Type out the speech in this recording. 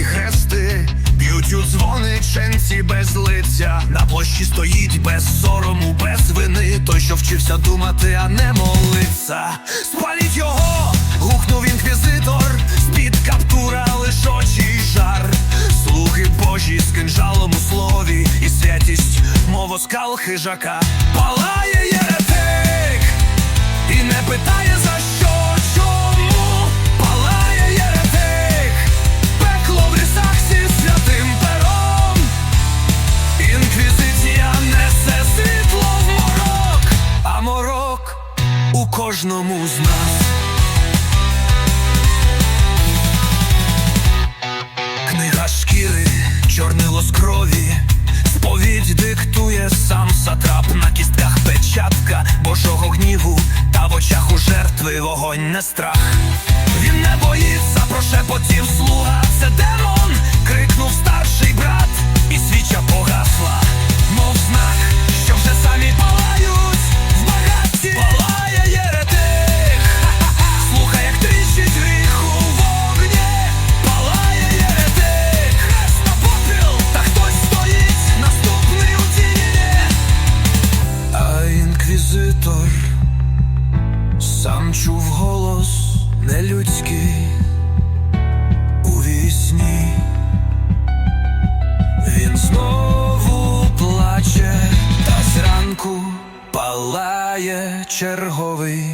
козацькі хрести, б'ють у дзвони ченці без лиця, на площі стоїть без сорому, без вини. Той, що вчився думати, а не молиться. Спаліть його, гухнув інквізитор, з-під каптура лиш очі жар, слуги божі з кинжалом у слові, і святість, мовоскал хижака, палає єрет. У кожному з нас. Книга шкіри, чорнило з крові, сповідь диктує сам сатрап на кістках печатка Божого гніву, та в очах у жертви вогонь не страх. Він не боїться, прошепотів слуга, це ранку палає черговий.